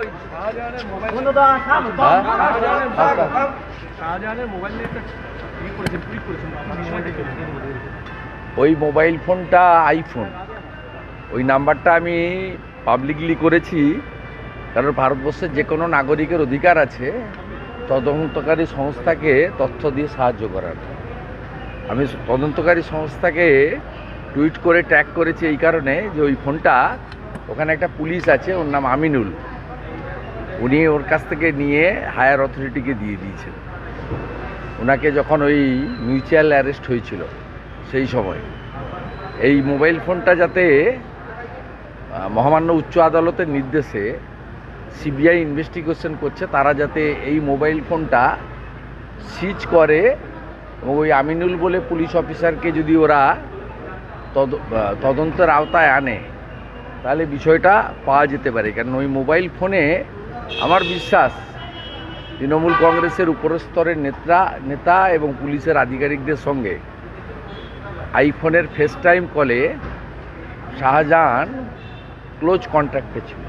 ওই মোবাইল? ওই মোবাইল ফোনটা আইফোন ওই নাম্বারটা আমি পাবলিকলি করেছি, কারণ ভারতবর্ষের যে কোনো নাগরিকের অধিকার আছে, তদন্তকারী সংস্থাকে তথ্য দিয়ে সাহায্য করার আমি তদন্তকারী সংস্থাকে টুইট করে ট্যাগ করেছি এই কারণে যে ওই ফোনটা ওখানে একটা পুলিশ আছে, ওর নাম আমিনুল। উনি ওর কাছ থেকে নিয়ে হায়ার অথরিটিকে দিয়ে দিয়েছেন ওনাকে যখন ওই মিউচুয়াল অ্যারেস্ট হয়েছিল, সেই সময়। এই মোবাইল ফোনটা যাতে মহামান্য উচ্চ আদালতের নির্দেশে সিবিআই ইনভেস্টিগেশন করছে, তারা যাতে এই মোবাইল ফোনটা সিজ করে, এবং ওই আমিনুল বলে পুলিশ অফিসারকে যদি ওরা তদ তদন্তের আওতায় আনে তাহলে বিষয়টা পাওয়া যেতে পারে। কারণ ওই মোবাইল ফোনে আমার বিশ্বাস তৃণমূল কংগ্রেসের উপরস্তরের নেতা নেতা এবং পুলিশের আধিকারিকদের সঙ্গে আইফোনের ফেস টাইম কলে শাহজাহান ক্লোজ কন্ট্যাক্টে ছিল